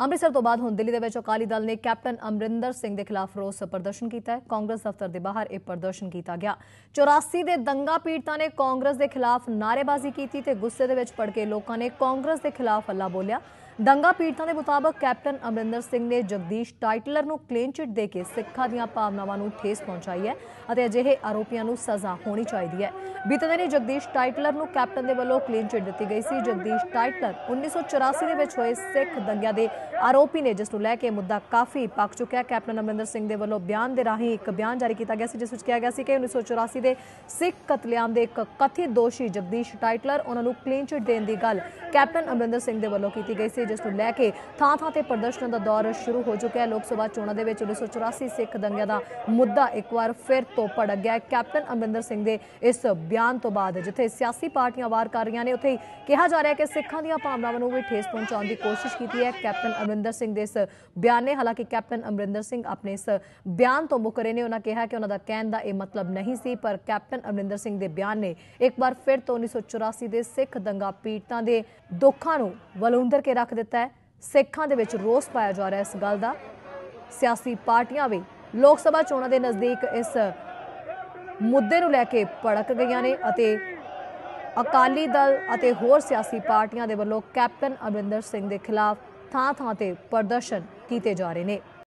ਅੰਮ੍ਰਿਤਸਰ ਤੋਂ ਬਾਅਦ ਹੁਣ ਦਿੱਲੀ ਦੇ ਵਿੱਚ ਅਕਾਲੀ ਦਲ ਨੇ ਕੈਪਟਨ ਅਮਰਿੰਦਰ ਸਿੰਘ ਦੇ ਖਿਲਾਫ ਰੋਸ ਪ੍ਰਦਰਸ਼ਨ ਕੀਤਾ ਹੈ। ਕਾਂਗਰਸ ਦਫ਼ਤਰ ਦੇ ਬਾਹਰ ਇਹ ਪ੍ਰਦਰਸ਼ਨ ਕੀਤਾ ਗਿਆ। 84 ਦੇ ਦੰਗਾ ਪੀੜਤਾਂ ਨੇ ਕਾਂਗਰਸ ਦੇ ਖਿਲਾਫ ਨਾਅਰੇਬਾਜ਼ੀ ਕੀਤੀ ਤੇ ਗੁੱਸੇ ਦੇ ਵਿੱਚ ਪੜ ਕੇ ਲੋਕਾਂ ਨੇ ਕਾਂਗਰਸ ਦੇ ਖਿਲਾਫ ਹੱਲਾ ਬੋਲਿਆ। ਦੰਗਾ ਪੀੜਤਾਂ ਦੇ ਮੁਤਾਬਕ ਕੈਪਟਨ ਅਮਰਿੰਦਰ ਸਿੰਘ ਨੇ ਜਗਦੀਸ਼ ਟਾਈਟਲਰ ਨੂੰ ਕਲੀਨ ਚਿੱਟ ਦੇ ਕੇ ਸਿੱਖਾਂ ਦੀਆਂ ਭਾਵਨਾਵਾਂ ਨੂੰ ਠੇਸ ਪਹੁੰਚਾਈ ਹੈ ਅਤੇ ਅਜਿਹੇ ਆਰੋਪੀਆਂ ਨੂੰ ਸਜ਼ਾ ਹੋਣੀ ਚਾਹੀਦੀ ਹੈ। ਬੀਤੇ ਦਿਨੀ ਜਗਦੀਸ਼ ਟਾਈਟਲਰ ਨੂੰ ਕੈਪਟਨ ਦੇ ਵੱਲੋਂ ਕਲੀਨ ਚਿੱਟ ਦਿੱਤੀ ਗਈ ਸੀ। ਜਗਦੀਸ਼ ਟਾਈਟਲਰ 1984 ਦੇ ਵਿੱਚ ਹੋਏ ਸਿੱਖ ਦੰਗਿਆਂ ਦੇ ਆਰੋਪੀ ਨੇ, ਜਿਸ ਨੂੰ ਲੈ ਕੇ ਮੁੱਦਾ ਕਾਫੀ ਪੱਕ ਚੁੱਕਿਆ ਕੈਪਟਨ ਅਮਰਿੰਦਰ ਸਿੰਘ ਦੇ ਵੱਲੋਂ ਬਿਆਨ ਦੇ ਰਾਹੀਂ ਇੱਕ ਬਿਆਨ ਜਾਰੀ ਕੀਤਾ ਗਿਆ ਸੀ, ਜਿਸ ਵਿੱਚ ਕਿਹਾ ਗਿਆ ਸੀ ਕਿ 1984 ਦੇ ਸਿੱਖ ਕਤਲੇਆਮ ਦੇ ਇੱਕ ਕਥਿਤ ਦੋਸ਼ੀ ਜਗਦੀਸ਼ ਟਾਈਟਲਰ, ਉਹਨਾਂ ਨੂੰ ਕਲੀਨ ਚਿੱਟ ਦੇਣ ਦੀ ਗੱਲ ਕੈਪਟਨ ਅਮਰਿੰਦਰ ਸਿੰਘ ਦੇ ਵੱਲੋਂ ਕੀਤੀ ਗਈ ਸੀ। ਜਿਸ ਨੂੰ ਲੈ ਕੇ ਥਾਂ ਥਾਂ ਤੇ ਪ੍ਰਦਰਸ਼ਨਾਂ ਦਾ ਦੌਰ ਸ਼ੁਰੂ ਹੋ ਚੁੱਕਿਆ ਹੈ। ਲੋਕ ਸਭਾ ਚੋਣਾਂ ਦੇ ਵਿੱਚ 1984 ਸਿੱਖ ਦੰਗਿਆਂ ਦਾ ਮੁੱਦਾ ਇੱਕ ਵਾਰ ਫਿਰ ਤੋਂ ਭੜਕ ਗਿਆ ਕੈਪਟਨ ਅਮਰਿੰਦਰ ਸਿੰਘ ਦੇ ਇਸ ਬਿਆਨ ਤੋਂ ਬਾਅਦ ਜਿੱਥੇ ਸਿਆਸੀ ਪਾਰਟੀਆਂ ਵਾਰ ਕਰ ਰਹੀਆਂ ਨੇ, ਉੱਥੇ ਕਿਹਾ ਜਾ ਰਿਹਾ ਹੈ ਕਿ ਸਿੱਖਾਂ ਦੀਆਂ ਭਾਵਨਾਵਾਂ ਨੂੰ ਵੀ ਠੇਸ ਪਹੁੰਚਾਉਣ ਦੀ ਕੋਸ਼ਿਸ਼ ਕੀਤੀ ਹੈ। ਕੈਪਟਨ ਅਮਰਿੰਦਰ ਸਿੰਘ ਦੇ ਇਸ ਬਿਆਨ ਨੇ ਹਾਲਾਂਕਿ ਕੈਪਟਨ ਅਮਰਿੰਦਰ ਸਿੰਘ ਆਪਣੇ ਇਸ ਬਿਆਨ ਤੋਂ ਮੁੱਕ ਰਹੇ ਨੇ। ਉਹਨਾਂ ਕਿਹਾ ਕਿ ਉਹਨਾਂ ਦਾ ਕਹਿਣ ਦਾ ਇਹ ਮਤਲਬ ਨਹੀਂ ਸੀ, ਪਰ ਕੈਪਟਨ ਅਮਰਿੰਦਰ ਸਿੰਘ ਦੇ ਬਿਆਨ ਨੇ ਇੱਕ ਵਾਰ ਫਿਰ ਤੋਂ 1984 ਦੇ ਸਿੱਖ ਦੰਗਾ ਪੀੜਤਾਂ ਦੇ ਦੁੱਖਾਂ ਨੂੰ ਵਲੂੰਦਰ ਕੇ ਰੱਖ ਦਿੱਤਾ ਹੈ। ਸਿੱਖਾਂ ਦੇ ਵਿੱਚ ਰੋਸ ਪਾਇਆ ਜਾ ਰਿਹਾ ਇਸ ਗੱਲ ਦਾ। ਸਿਆਸੀ ਪਾਰਟੀਆਂ ਵੀ ਲੋਕ ਸਭਾ ਚੋਣਾਂ ਦੇ ਨਜ਼ਦੀਕ ਇਸ ਮੁੱਦੇ ਨੂੰ ਲੈ ਕੇ ਭੜਕ ਗਈਆਂ ਨੇ ਅਤੇ ਅਕਾਲੀ ਦਲ ਅਤੇ ਹੋਰ ਸਿਆਸੀ ਪਾਰਟੀਆਂ ਦੇ ਵੱਲੋਂ ਕੈਪਟਨ ਅਮਰਿੰਦਰ ਸਿੰਘ ਦੇ ਖਿਲਾਫ ਥਾਂ ਥਾਂ ਤੇ ਪ੍ਰਦਰਸ਼ਨ ਕੀਤੇ ਜਾ ਰਹੇ ਨੇ।